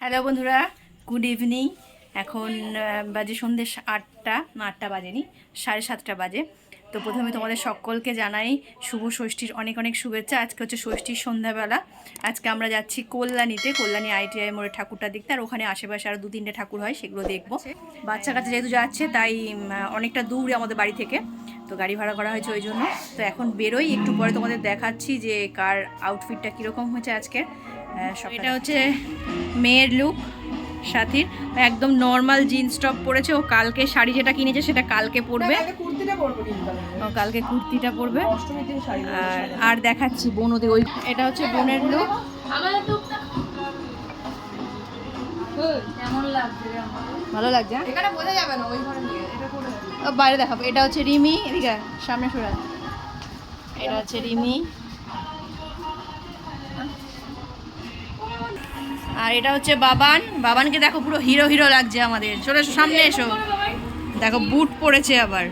Hello বন্ধুরা, good evening. এখন বাজে সন্ধ্যে আটটা আটটা বাজেনি, সাড়ে সাতটা বাজে। তো প্রথমে তোমাদের সকলকে জানাই শুভ ষষ্ঠীর অনেক অনেক শুভেচ্ছা। আজকে হচ্ছে ষষ্ঠীর সন্ধ্যাবেলা। আজকে আমরা যাচ্ছি কল্যাণীতে, কল্যাণী আইটিআই মোড়ে ঠাকুরটা দেখতে আর ওখানে আশেপাশে আরও দু তিনটে ঠাকুর হয়, সেগুলো দেখব। বাচ্চা কাচ্চা যেহেতু যাচ্ছে, তাই অনেকটা দূরে আমাদের বাড়ি থেকে। তো গাড়ি ভাড়া করা হয়েছে ওই জন্য। তো এখন বেরোই, একটু পরে তোমাদের দেখাচ্ছি যে কার আউটফিটটা কীরকম হয়েছে সব- এটা হচ্ছে মেয়ের লুক সাথীর। একদম নর্মাল জিন্স টপ পরেছে। ও কালকে শাড়ি যেটা কিনেছে সেটা কালকে পরবে। কালকে কুর্তিটা পরবো নীল কালারের। ও কালকে কুর্তিটা পরবে। অষ্টমীর দিন শাড়ি পরবো। আর আর দেখাচ্ছি বোন ওদের ওই এটা হচ্ছে বোনের লুক ভালো লাগছে হ্যাঁ? এখানে বোঝা যাবে না ওই ঘরে এটা ও, বাইরে দেখাবো। এটা হচ্ছে রিমি এদিকে সামনে সরে এটা হচ্ছে রিমি। আর এটা হচ্ছে বাবান। বাবানকে দেখো পুরো হিরো হিরো লাগছে আমাদের। চলে এসো সামনে এসো। দেখো বুট পরেছে আবার।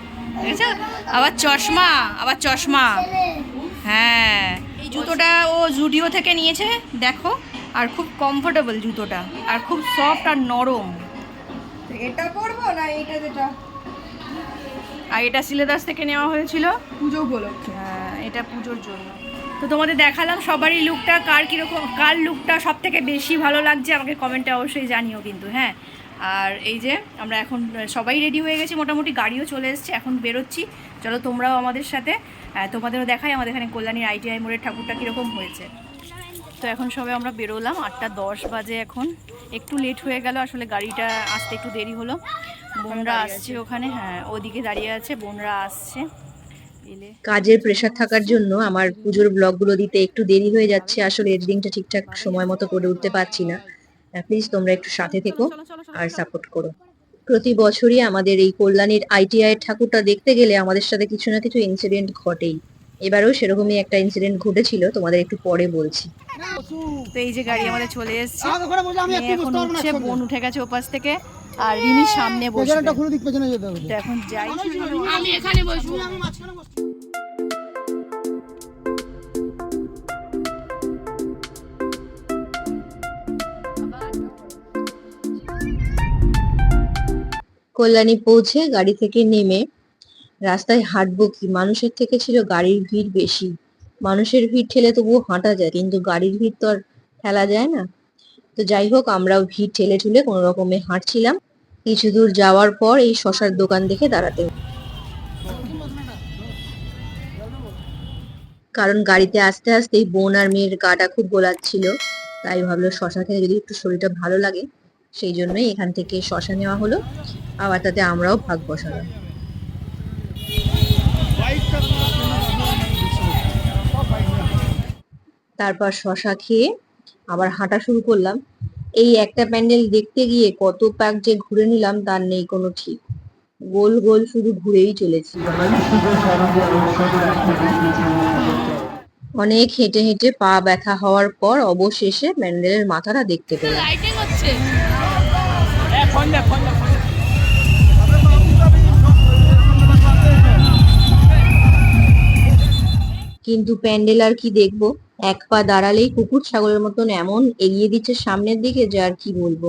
দেখেছ? আবার চশমা আবার চশমা। হ্যাঁ। এই জুতোটা ও জুডিও থেকে নিয়েছে দেখো। আর খুব কমফোর্টেবল জুতোটা। আর খুব সফট আর নরম। এটা পরবো না এইটা যেটা? আর এটা সিলেদাস থেকে নেওয়া হয়েছিল। পুজো উপলক্ষে। হ্যাঁ, এটা পুজোর জন্য। তো তোমাদের দেখালাম সবারই লুকটা কার কীরকম কার লুকটা সব থেকে বেশি ভালো লাগছে আমাকে কমেন্টে অবশ্যই জানিও কিন্তু হ্যাঁ। আর এই যে আমরা এখন সবাই রেডি হয়ে গেছি মোটামুটি গাড়িও চলে এসেছে এখন বেরোচ্ছি। চলো তোমরাও আমাদের সাথে তোমাদেরও দেখাই আমাদের এখানে কল্যাণীর আইটিআই মোড়ের ঠাকুরটা কীরকম হয়েছে। তো এখন সবে আমরা বেরোলাম আটটা দশ বাজে এখন। একটু লেট হয়ে গেল আসলে গাড়িটা আসতে একটু দেরি হলো। বোনরা আসছে ওখানে হ্যাঁ ওদিকে দাঁড়িয়ে আছে বোনরা আসছে। কাজের প্রেশার থাকার জন্য আমার পুজোর ব্লগগুলো দিতে একটু দেরি হয়ে যাচ্ছে। আসলে এডিটিংটা ঠিকঠাক সময় মতো করে উঠতে পারছি না। প্লিজ তোমরা একটু সাথে থেকো আর সাপোর্ট করো। প্রতি বছরই আমাদের এই কল্যাণীর আইটিআই ঠাকুরটা দেখতে গেলে আমাদের সাথে কিছু না কিছু ইনসিডেন্ট ঘটেই। এবারেও সেরকমই একটা ইনসিডেন্ট ঘটেছিল তোমাদের একটু পরে বলছি। তো এই যে গাড়ি আমাদের চলে এসেছে। এখন উঠছে বোন উঠে গেছে ওপাশ থেকে। আর রিমি সামনে বসবে। তো এখন যাই। কল্যাণী পৌঁছে গাড়ি থেকে নেমে রাস্তায় হাঁটবো কি? মানুষের থেকে ছিল গাড়ির ভিড় বেশি। মানুষের ভিড় ঠেলে তবুও হাঁটা যায় কিন্তু গাড়ির ভিড় তো আর ঠেলা যায় না। তো যাই হোক আমরাও ভিড় ঠেলে ঠুলে কোনো রকমে হাঁটছিলাম। কিছু দূর যাওয়ার পর এই শশার দোকান দেখে দাঁড়াতে কারণ গাড়িতে আস্তে আস্তেই বোন আর মেয়ের গাটা খুব গোলাচ্ছিল, তাই ভাবলো শশা খেলে যদি একটু শরীরটা ভালো লাগে, সেই জন্যই এখান থেকে শশা নেওয়া হলো, আবার তাতে আমরাও ভাগ বসালাম। তারপর শশা খেয়ে আবার হাঁটা শুরু করলাম। এই একটা প্যান্ডেল দেখতে গিয়ে কত প্যাক যে ঘুরে নিলাম, তার নেই কোনো ঠিক। গোল গোল শুধু ঘুরেই চলেছি। অনেক হেঁটে হেঁটে পা ব্যথা হওয়ার পর অবশেষে প্যান্ডেলের মাথাটা দেখতে পেলাম। কিন্তু প্যান্ডেল আর কি দেখব? এক পা দাঁড়ালেই কুকুর ছাগলের মতন এমন এগিয়ে দিচ্ছে সামনের দিকে যে আর কি বলব।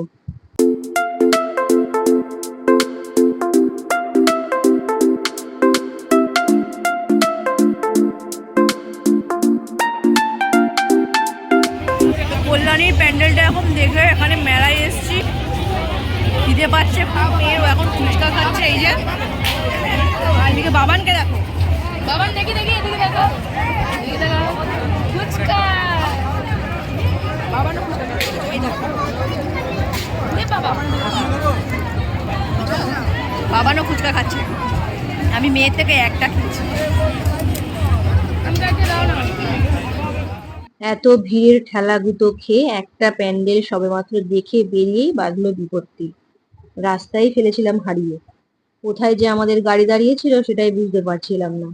কল্যাণীর প্যান্ডেলটা এখন দেখে এখানে মেলায় এসছি। খিদে পাচ্ছে মেয়েও এখন ফুচকা খাচ্ছে, এই যে। আর এদিকে বাবানকে দেখো। বাবার দেখি দেখি, এদিকে দেখো। এদিকে দেখো। বাবানও ফুচকা বাবা বাবানও ফুচকা খাচ্ছে। আমি মেয়ের থেকে একটা খেয়েছি। এত ভিড় ঠেলাগুতো খেয়ে একটা প্যান্ডেল সবেমাত্র দেখে বেরিয়েই বাঁধলো বিপত্তি। রাস্তায় ফেলেছিলাম হারিয়ে। কোথায় যে আমাদের গাড়ি দাঁড়িয়েছিল সেটাই বুঝতে পারছিলাম না।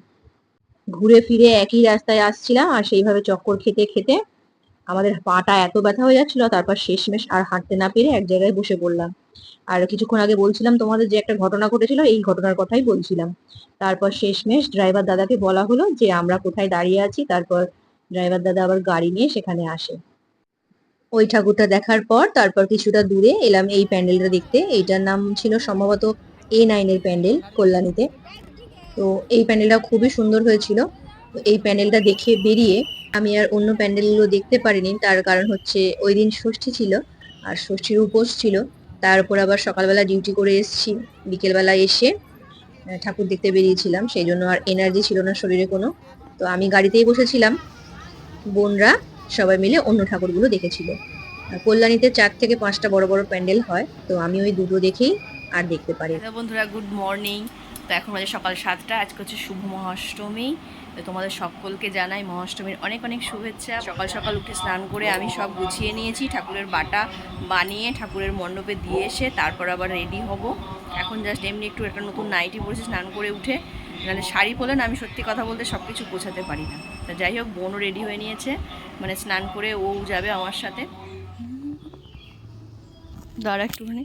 ঘুরে ফিরে একই রাস্তায় আসছিলাম আর সেইভাবে চক্কর খেতে খেতে আমাদের পাটা এত ব্যথা হয়ে যাচ্ছিল, তারপর শেষমেশ আর হাঁটতে না পেরে এক জায়গায় বসে পড়লাম। আর কিছুক্ষণ আগে বলছিলাম তোমাদের যে একটা ঘটনা ঘটেছিল, এই ঘটনার কথাই বলছিলাম। তারপর শেষমেশ ড্রাইভার দাদাকে বলা হলো যে, আমরা কোথায় দাঁড়িয়ে আছি? তারপর ড্রাইভার দাদা আবার গাড়ি নিয়ে সেখানে আসে। ওই ঠাকুরটা দেখার পর তারপর কিছুটা দূরে এলাম এই প্যান্ডেলটা দেখতে। এইটার নাম ছিল সম্ভবত এ নাইনের প্যান্ডেল কল্যাণীতে। তো এই প্যান্ডেলটা খুবই সুন্দর হয়েছিল। এই প্যান্ডেলটা দেখে বেরিয়ে আমি আর অন্য প্যান্ডেলগুলো দেখতে পারিনি। তার কারণ হচ্ছে ওই দিন ষষ্ঠী ছিল আর ষষ্ঠীর উপোস ছিল। তার উপর আবার সকালবেলা ডিউটি করে এসেছি। বিকেলবেলা এসে ঠাকুর দেখতে বেরিয়েছিলাম। সেই জন্য আর এনার্জি ছিল না শরীরে কোনো। তো আমি গাড়িতেই বসেছিলাম। বোনরা সবাই মিলে অন্য ঠাকুরগুলো দেখেছিল। আর কল্যাণীতে চার থেকে পাঁচটা বড় বড় প্যান্ডেল হয়। তো আমি ওই দুটো দেখেই আর দেখতে পারি বন্ধুরা, গুড মর্নিং। তো এখন বাজে সকাল সাতটা, আজকে হচ্ছে শুভ মহাষ্টমী। তো তোমাদের সকলকে জানাই মহাষ্টমীর অনেক অনেক শুভেচ্ছা। সকাল সকাল উঠে স্নান করে আমি সব গুছিয়ে নিয়েছি, ঠাকুরের বাটা বানিয়ে ঠাকুরের মণ্ডপে দিয়ে এসে তারপর আবার রেডি হব। এখন জাস্ট এমনি একটু একটা নতুন নাইটি পরেছি স্নান করে উঠে। নাহলে শাড়ি পরে না আমি সত্যি কথা বলতে সব কিছু গোছাতে পারি না। তা যাই হোক, বোনও রেডি হয়ে নিয়েছে। মানে স্নান করে ও যাবে আমার সাথে। দাঁড়া একটুখানি।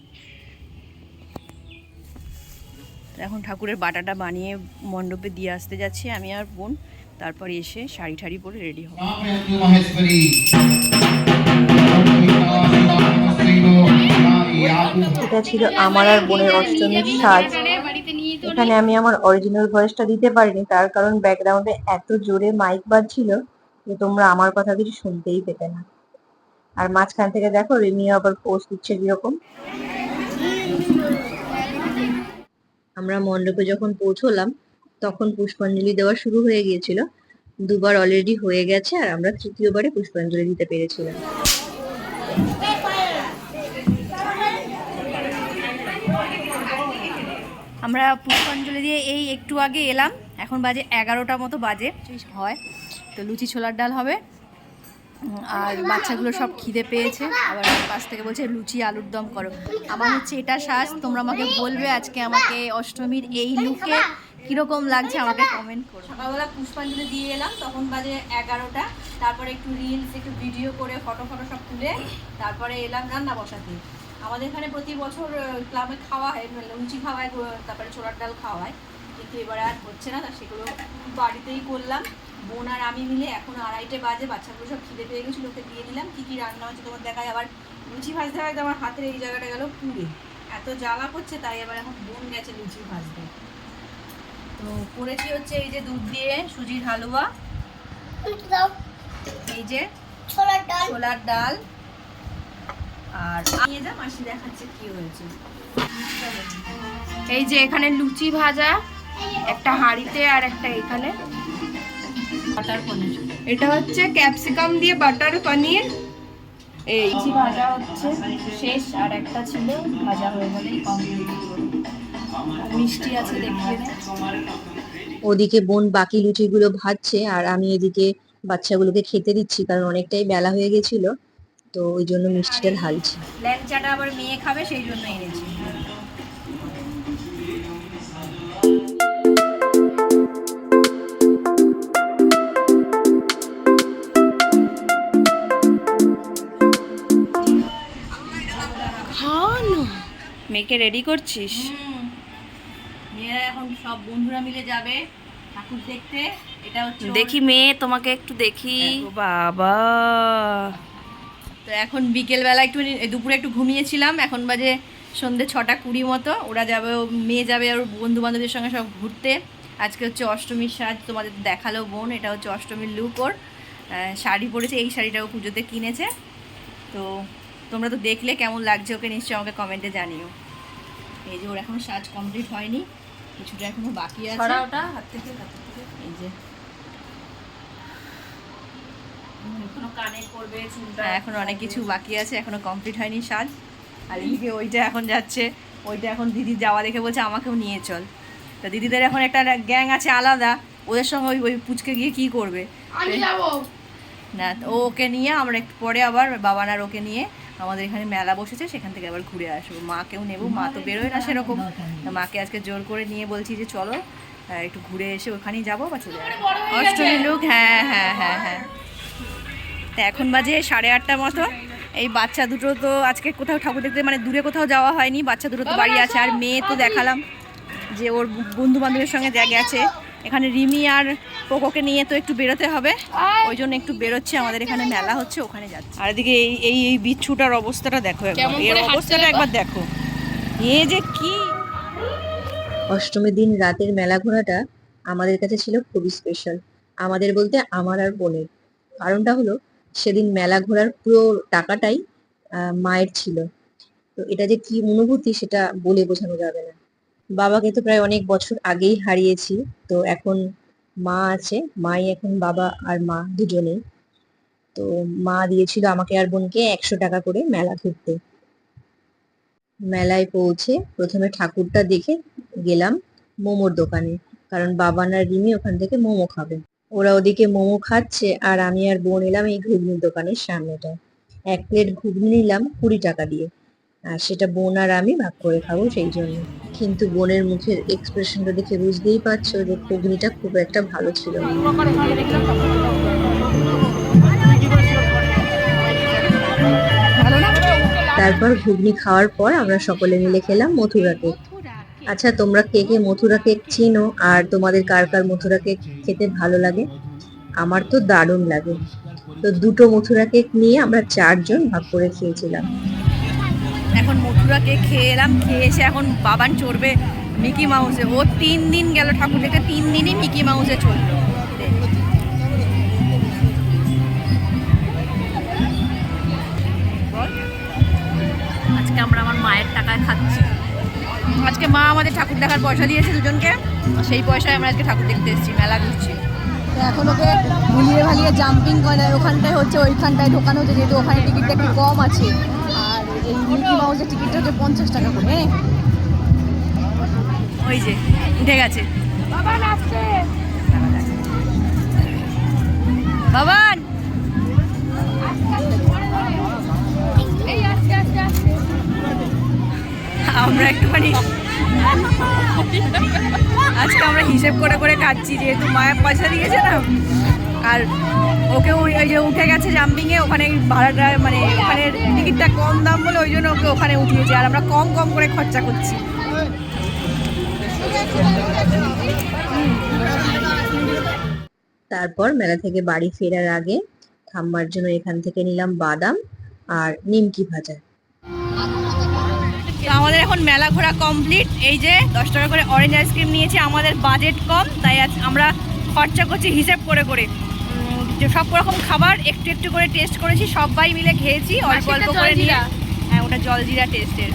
এখন ঠাকুরের বাটাটা বানিয়ে মণ্ডপে দিয়ে আসতে যাচ্ছি আমি আর বোন। তারপর এসে শাড়ি ঠাড়ি পরে রেডি হব। এটা ছিল আমার আর বোনের অষ্টমীর সাজ। এখানে আমি আমার অরিজিনাল ভয়েসটা দিতে পারিনি তার কারণ ব্যাকগ্রাউন্ডে এত জোরে মাইক বাজছিল যে তোমরা আমার কথা কিছু শুনতেই পেতে না। আর মাঝখান থেকে দেখো রিমিও আবার পোস্ট দিচ্ছে কীরকম। আমরা মণ্ডপে যখন পৌঁছলাম, তখন পুষ্পাঞ্জলি দেওয়া শুরু হয়ে গিয়েছিল। দুবার অলরেডি হয়ে গেছে আর আমরা তৃতীয়বারে পুষ্পাঞ্জলি দিতে পেরেছিলাম। আমরা পুষ্পাঞ্জলি দিয়ে এই একটু আগে এলাম। এখন বাজে এগারোটা মতো বাজে। হয়। তো লুচি ছোলার ডাল হবে। আর বাচ্চাগুলো সব খিদে পেয়েছে। আবার পাশ থেকে বলছে, লুচি আলুর দম করো। আমার হচ্ছে, এটা শ্বাস, তোমরা আমাকে বলবে আজকে আমাকে অষ্টমীর এই লুকে কীরকম লাগছে, আমাকে কমেন্ট করো। সকালবেলা পুষ্পাঞ্জলি দিয়ে এলাম, তখন বাজে এগারোটা। তারপরে একটু রিলস একটু ভিডিও করে ফটো ফটো সব তুলে তারপরে এলাম রান্না বসাতে। আমাদের এখানে প্রতি বছর ক্লাবে খাওয়া হয় মানে লুচি খাওয়ায়, তারপরে ছোলার ডাল খাওয়ায়। কিন্তু এবারে আর হচ্ছে না সেগুলো বাড়িতেই করলাম। বোন আর আমি মিলে এখন আড়াইটে বাজে বাচ্চাগুলো সব খিদে পেয়ে গেছিল ওকে দিয়ে দিলাম। কী কী রান্না হচ্ছে তোমার দেখায়? আবার লুচি ভাজতে ভাজতে আমার হাতের এই জায়গাটা গেল পুড়ে। এত জ্বালা করছে তাই আবার এখন বোন গেছে লুচি ভাজতে। তো করেছি হচ্ছে এই যে দুধ দিয়ে সুজির হালুয়া। এই যে ছোলার ডাল। আর নিয়ে যা মাসি দেখাচ্ছে কি হয়েছে। এই যে এখানে লুচি ভাজা একটা হাঁড়িতে আর একটা এখানে। বাটার পনির। এটা হচ্ছে ক্যাপসিকাম দিয়ে বাটার পনির। এই ভাজা হচ্ছে শেষ আর একটা ছিল ভাজা হয়ে গেলেই কমপ্লিট মিষ্টি আছে দেখিয়ে ওদিকে বোন বাকি লুচিগুলো ভাজছে আর আমি এদিকে বাচ্চাগুলোকে খেতে দিচ্ছি কারণ অনেকটাই বেলা হয়ে গেছিল তো ওই জন্য মিষ্টিটা ঢালছি। ল্যাংচাটা আবার মেয়ে খাবে সেই জন্য এনেছি। মেয়েকে রেডি করছিস? মেয়েরা এখন সব বন্ধুরা মিলে যাবে ঠাকুর দেখতে। এটা হচ্ছে দেখি মেয়ে তোমাকে একটু দেখি। বাবা। তো এখন বিকেলবেলা একটু দুপুরে একটু ঘুমিয়েছিলাম। এখন বাজে সন্ধে ছটা কুড়ি মতো। ওরা যাবে ও মেয়ে যাবে আর বন্ধু বান্ধবদের সঙ্গে সব ঘুরতে। আজকে হচ্ছে অষ্টমীর সাজ তোমাদের দেখাল বোন। এটা হচ্ছে অষ্টমীর লুক ওর। শাড়ি পরেছে। এই শাড়িটাও পুজোতে কিনেছে। তো তোমরা তো দেখলে কেমন লাগছে ওকে নিশ্চয়ই আমাকে কমেন্টে জানিও। এই যে ওর এখনও সাজ কমপ্লিট হয়নি কিছুটা এখনও বাকি আছে। ওটা হাত থেকে হাত থেকে। এই যে। এখনও এখন অনেক কিছু বাকি আছে এখনও কমপ্লিট হয়নি সাজ। আর এদিকে ওইটা এখন যাচ্ছে ওইটা এখন দিদি যাওয়া দেখে বলছে আমাকেও নিয়ে চল। তা দিদিদের এখন একটা গ্যাং আছে আলাদা ওদের সঙ্গে ওই ওই পুচকে গিয়ে কি করবে? না ও ওকে নিয়ে আমরা একটু পরে আবার বাবানার ওকে নিয়ে আমাদের এখানে মেলা বসেছে, সেখান থেকে আবার ঘুরে আসব। মাকেও নেব, মা তো বেরোয় না সেরকম। মাকে আজকে জোর করে নিয়ে বলছি যে চলো একটু ঘুরে এসে ওখানেই যাব বা চলে অষ্টমী লুক হ্যাঁ হ্যাঁ হ্যাঁ হ্যাঁ। তা এখন বাজে সাড়ে আটটা মতো। এই বাচ্চা দুটো তো আজকে কোথাও ঠাকুর দেখতে মানে দূরে কোথাও যাওয়া হয়নি। বাচ্চা দুটো তো বাড়ি আছে। আর মেয়ে তো দেখালাম যে ওর বন্ধু বান্ধবের সঙ্গে যা গেছে। এখানে রিমি আর পোকোকে নিয়ে তো একটু বেরোতে হবে। ওই জন্য একটু বেরোচ্ছে আমাদের এখানে মেলা হচ্ছে ওখানে যাচ্ছে। আর এদিকে এই এই এই বিচ্ছুটার অবস্থাটা দেখো একবার। এর অবস্থাটা একবার দেখো। এ যে কি? অষ্টমীর দিন রাতের মেলা ঘোরাটা আমাদের কাছে ছিল খুবই স্পেশাল আমাদের বলতে আমার আর বোনের। কারণটা হলো সেদিন মেলা ঘোরার পুরো টাকাটাই আহ, মায়ের ছিল। তো এটা যে কি অনুভূতি সেটা বলে বোঝানো যাবে না। বাবাকে তো প্রায় অনেক বছর আগেই হারিয়েছি, তো এখন মা আছে, মাই এখন বাবা আর মা দুজনেই। তো মা দিয়েছিল আমাকে আর বোনকে একশো টাকা করে মেলা ঘুরতে। মেলায় পৌঁছে প্রথমে ঠাকুরটা দেখে গেলাম মোমোর দোকানে, কারণ বাবান আর রিমি ওখান থেকে মোমো খাবে। ওরা ওদিকে মোমো খাচ্ছে আর আমি আর বোন এলাম এই ঘুগনির দোকানের সামনেটা এক প্লেট ঘুগনি নিলাম কুড়ি টাকা দিয়ে। আর সেটা বোন আর আমি ভাগ করে খাব সেই জন্য। কিন্তু বোনের মুখের এক্সপ্রেশনটা দেখে বুঝতেই পারছ যে ঘুগনিটা খুব একটা ভালো ছিল তারপর ঘুগনি খাওয়ার পর আমরা সকলে মিলে খেলাম মথুরা কেক। আচ্ছা তোমরা কে কে মথুরা কেক চিনো? আর তোমাদের কার কার মথুরা কেক খেতে ভালো লাগে? আমার তো দারুণ লাগে। তো দুটো মথুরা কেক নিয়ে আমরা চারজন ভাগ করে খেয়েছিলাম। এখন মথুরাকে খেয়ে এলাম, খেয়ে এসে এখন বাবান চড়বে মিকি মাউসে। ও তিন দিন গেল ঠাকুর দেখে তিন দিনই মিকি মাউসে চলল। আজকে আমরা আমার মায়ের টাকায় খাচ্ছি। আজকে মা আমাদের ঠাকুর দেখার পয়সা দিয়েছে দুজনকে, সেই পয়সায় আমরা আজকে ঠাকুর দেখতে এসেছি, মেলা ঘুরছি। তো এখন ওকে ভুলিয়ে ভালিয়ে জাম্পিং করে ওখানটায় হচ্ছে, ওইখানটায় ঢোকানো হচ্ছে, যেহেতু ওখানে টিকিটটা একটু কম আছে। এই মিকি মাউসের টিকিটটা হচ্ছে পঞ্চাশ টাকা করে। ওই যে উঠে গেছে। বাবান! আমরা একটুখানি আজকে আমরা হিসেব করে করে খাচ্ছি যেহেতু মায়ের পয়সা দিয়েছে না। আর ওকে ওই যে উঠে গেছে জাম্পিংয়ে ওখানে ভাড়াটা মানে ওখানে টিকিটটা কম দাম বলে ওই জন্য ওকে ওখানে উঠিয়েছে। আর আমরা কম কম করে খরচা করছি। তারপর মেলা থেকে বাড়ি ফেরার আগে ঠাম্মার জন্য এখান থেকে নিলাম বাদাম আর নিমকি ভাজা। তো আমাদের এখন মেলা ঘোরা কমপ্লিট এই যে দশ টাকা করে অরেঞ্জ আইসক্রিম নিয়েছি আমাদের বাজেট কম তাই আজ আমরা খরচা করছি হিসেব করে করে। যে সব রকম খাবার একটু একটু করে টেস্ট করেছি সবাই মিলে খেয়েছি অল্প অল্প করে নিয়ে হ্যাঁ ওটা জলজিরা টেস্টের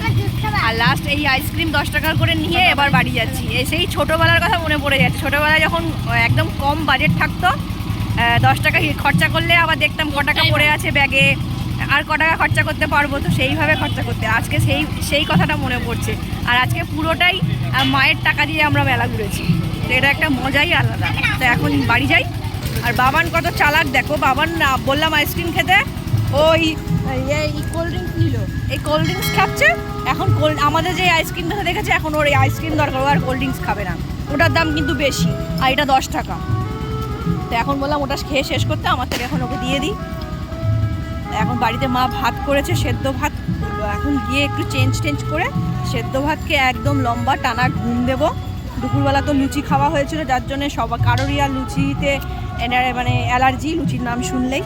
আর লাস্ট এই আইসক্রিম দশ টাকার করে নিয়ে এবার বাড়ি যাচ্ছি। এই সেই ছোটোবেলার কথা মনে পড়ে যাচ্ছে। ছোটোবেলায় যখন একদম কম বাজেট থাকতো দশ টাকা খরচা করলে আবার দেখতাম ক টাকা পড়ে আছে ব্যাগে। আর ক টাকা খরচা করতে পারব তো সেইভাবে খরচা করতে। আজকে সেই সেই কথাটা মনে পড়ছে। আর আজকে পুরোটাই মায়ের টাকা দিয়ে আমরা মেলা ঘুরেছি। তো এটা একটা মজাই আলাদা। তো এখন বাড়ি যাই। আর বাবান কত চালাক দেখো বাবান না বললাম আইসক্রিম খেতে। ওই এই কোল্ড ড্রিঙ্কস নিল। এই কোল্ড ড্রিঙ্কস খাচ্ছে। এখন কোল্ড আমাদের যে আইসক্রিমটা দেখেছে এখন ওর এই আইসক্রিম দরকার ও আর কোল্ড ড্রিঙ্কস খাবে না। ওটার দাম কিন্তু বেশি আর এটা দশ টাকা। তো এখন বললাম ওটা খেয়ে শেষ করতে আমার থেকে এখন ওকে দিয়ে দিই। এখন বাড়িতে মা ভাত করেছে সেদ্ধ ভাত। এখন গিয়ে একটু চেঞ্জ টেঞ্জ করে সেদ্ধ ভাতকে একদম লম্বা টানা ঘুম দেবো। দুপুরবেলা তো লুচি খাওয়া হয়েছিল, যার জন্য সব কারোরই আর লুচিতে এনার মানে অ্যালার্জি, লুচির নাম শুনলেই।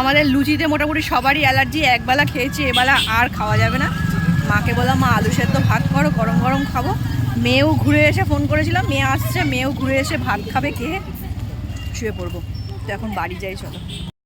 আমাদের লুচিতে মোটামুটি সবারই অ্যালার্জি, একবেলা খেয়েছি, এবেলা আর খাওয়া যাবে না। মাকে বললাম, মা, আলু সেদ্ধ ভাত করো, গরম গরম খাব। মেয়েও ঘুরে এসে ফোন করেছিলাম, মেয়ে আসছে, মেয়েও ঘুরে এসে ভাত খাবে, খেয়ে শুয়ে পড়ব। তো এখন বাড়ি যাই, চলো।